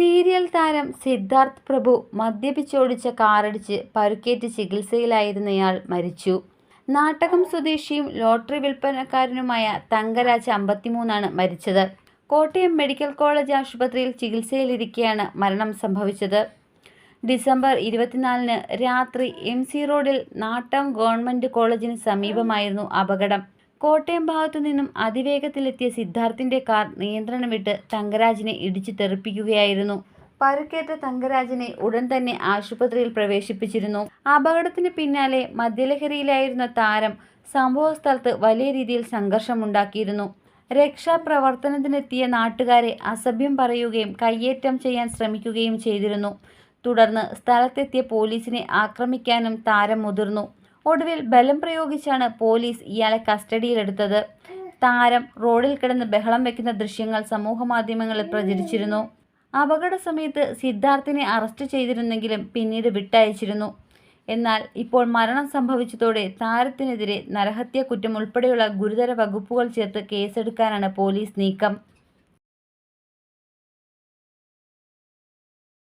Serial താരം സിദ്ധാർത്ഥ് പ്രഭു മദ്യപിച്ചോടിച്ച കാറടിച്ച് പരുക്കേറ്റ് ചികിത്സയിലായിരുന്നയാൾ മരിച്ചു. നാട്ടകം സ്വദേശിയും ലോട്ടറി വിൽപ്പനക്കാരനുമായ തങ്കരാജ് അമ്പത്തിമൂന്നാണ് മരിച്ചത്. കോട്ടയം മെഡിക്കൽ കോളേജ് ആശുപത്രിയിൽ ചികിത്സയിലിരിക്കെയാണ് മരണം സംഭവിച്ചത്. ഡിസംബർ ഇരുപത്തിനാലിന് രാത്രി എം സി റോഡിൽ നാട്ടം ഗവൺമെന്റ് കോളേജിന് സമീപമായിരുന്നു അപകടം. കോട്ടയം ഭാഗത്തുനിന്നും അതിവേഗത്തിലെത്തിയ സിദ്ധാർത്ഥിന്റെ കാർ നിയന്ത്രണം വിട്ട് തങ്കരാജിനെ ഇടിച്ചു തെറിപ്പിക്കുകയായിരുന്നു. പരുക്കേറ്റ തങ്കരാജിനെ ഉടൻ തന്നെ ആശുപത്രിയിൽ പ്രവേശിപ്പിച്ചിരുന്നു. അപകടത്തിന് പിന്നാലെ മദ്യലഹരിയിലായിരുന്ന താരം സംഭവസ്ഥലത്ത് വലിയ രീതിയിൽ സംഘർഷമുണ്ടാക്കിയിരുന്നു. രക്ഷാപ്രവർത്തനത്തിനെത്തിയ നാട്ടുകാരെ അസഭ്യം പറയുകയും കയ്യേറ്റം ചെയ്യാൻ ശ്രമിക്കുകയും ചെയ്തിരുന്നു. തുടർന്ന് സ്ഥലത്തെത്തിയ പോലീസിനെ ആക്രമിക്കാനും താരം മുതിർന്നു. ഒടുവിൽ ബലം പ്രയോഗിച്ചാണ് പോലീസ് ഇയാളെ കസ്റ്റഡിയിലെടുത്തത്. താരം റോഡിൽ കിടന്ന് ബഹളം വെക്കുന്ന ദൃശ്യങ്ങൾ സമൂഹമാധ്യമങ്ങളിൽ പ്രചരിച്ചിരുന്നു. അപകട സമയത്ത് സിദ്ധാർത്ഥിനെ അറസ്റ്റ് ചെയ്തിരുന്നെങ്കിലും പിന്നീട് വിട്ടയച്ചിരുന്നു. എന്നാൽ ഇപ്പോൾ മരണം സംഭവിച്ചതോടെ താരത്തിനെതിരെ നരഹത്യ കുറ്റം ഉൾപ്പെടെയുള്ള ഗുരുതര വകുപ്പുകൾ ചേർത്ത് കേസെടുക്കാനാണ് പോലീസ് നീക്കം.